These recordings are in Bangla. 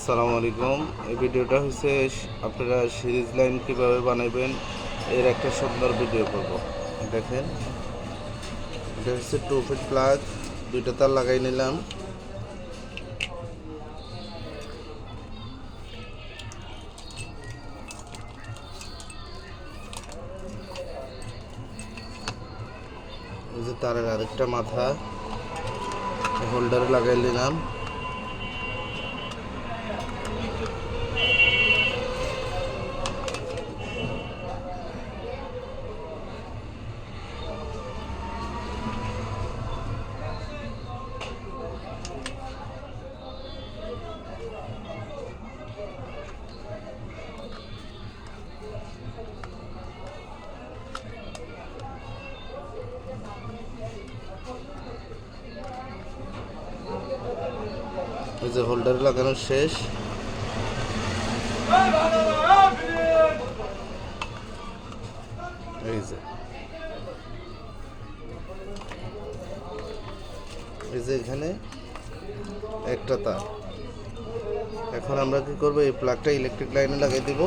আসসালামু আলাইকুম। এই ভিডিওটা হচ্ছে আপনারা সিরিজ লাইন কীভাবে বানাবেন এর একটা সুন্দর ভিডিও করব। দেখেন, এটা হচ্ছে টু ফিট প্লাগ দুইটা তার লাগাই নিলাম। তারের আরেকটা মাথা হোল্ডারে লাগাই নিলাম। এই যে হোল্ডার লাগানো শেষ। এই যে। এই যে এখানে একটা তার। এখন আমরা কি করব? এই প্লাগটা ইলেকট্রিক লাইনে লাগিয়ে দিব।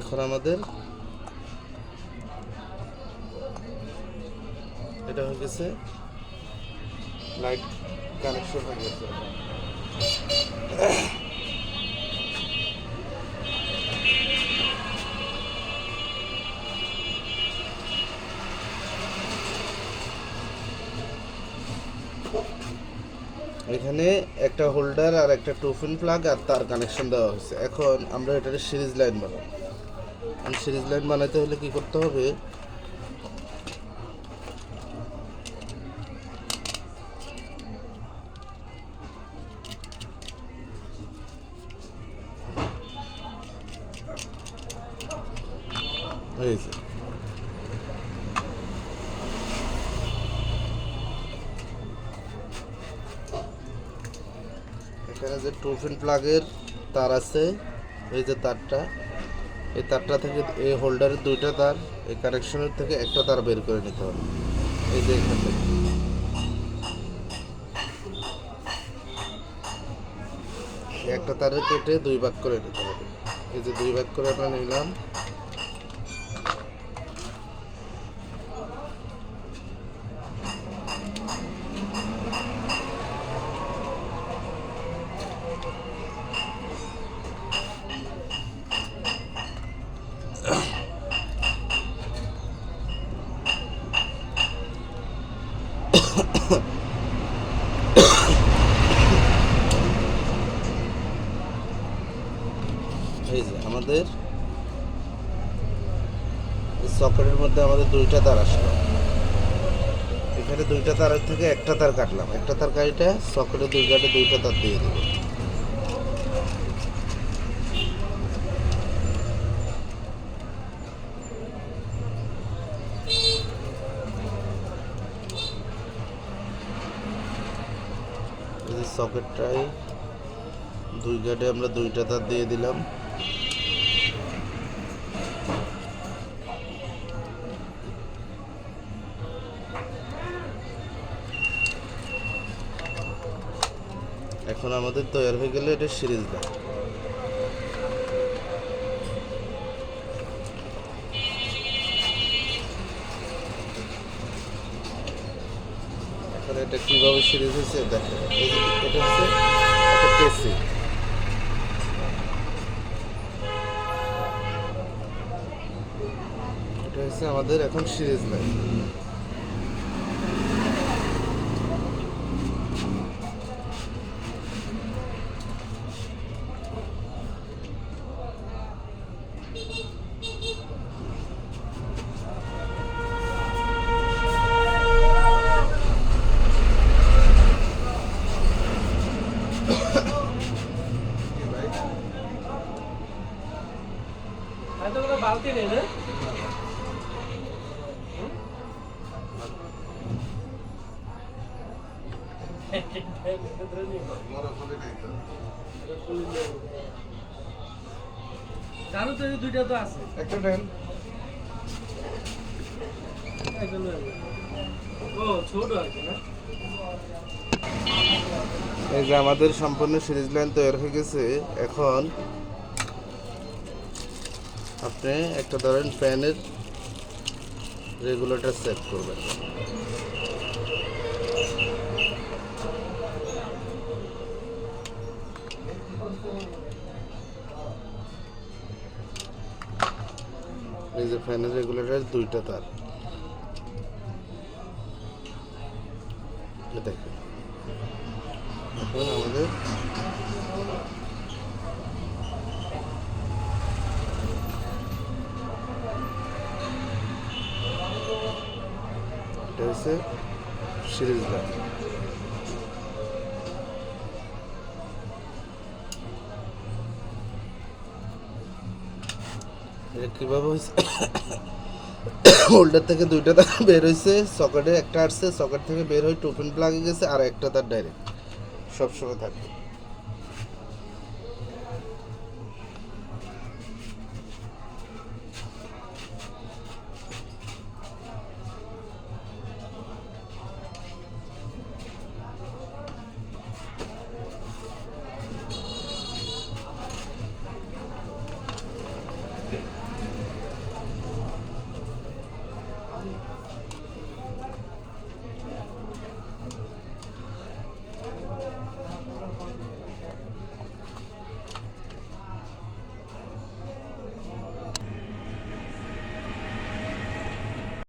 এখন আমাদের এটা হয়ে গেছে। লাইট কানেকশন হয়ে গেছে। এখানে একটা হোল্ডার আর একটা টুফিন প্লাগ আর তার কানেকশন দেওয়া হয়েছে। এখন আমরা এটার সিরিজ লাইন বানাবো। সিরিজ লাইন বানাতে হলে কি করতে হবে? এখানে যে টুফিন প্লাগের তার আছে, এই যে তারটা। এই তারটা থেকে এই হোল্ডারের দুইটা তার, এই কানেকশনের থেকে একটা তার বের করে নিতে হবে। এই যে এখান থেকে। একটা তারে কেটে দুই ভাগ করে নিতে হবে। এই যে দুই ভাগ করে আমরা নিলাম। সকেটের মধ্যে আমাদের দুইটা তার আসলো। এখানে দুইটা তারের থেকে একটা তার কাটলাম। একটা তার গাড়িটা সকেটের দুই গাড়ি দুইটা তার দিয়ে দেবো সকেটটাই দুই গাড়ি আমরা দুইটা তার দিয়ে দিলাম। এখন আমাদের তৈরি হয়ে গেলে এটা সিরিজ দেয় এটা কীভাবে সিরিজ হয়েছে দেখেন এটা হচ্ছে একটা হচ্ছে আমাদের এখন সিরিজ লাইন। বালতি নেই না? জানো তো দুইটা তো আছে। একটা নেন। একজন ও ছোট আর কি না? এই যে আমাদের সম্পূর্ণ সিরিজ লাইন তৈরি হয়ে গেছে। এখন আপনি একটা ধরেন ফ্যানের রেগুলেটর সেট করবেন। এই যে ফ্যানের রেগুলেটর, দুইটা তার। দেখেন। এখন আমাদের এটা হচ্ছে সিরিজ কীভাবে হয়েছে হোল্ডার থেকে দুইটা তার বের হয়েছে সকেটে একটা আসছে সকেট থেকে বের হয়ে টোপেন প্লাগে গেছে, আর একটা তার ডাইরেক্ট সবসময় থাকবে।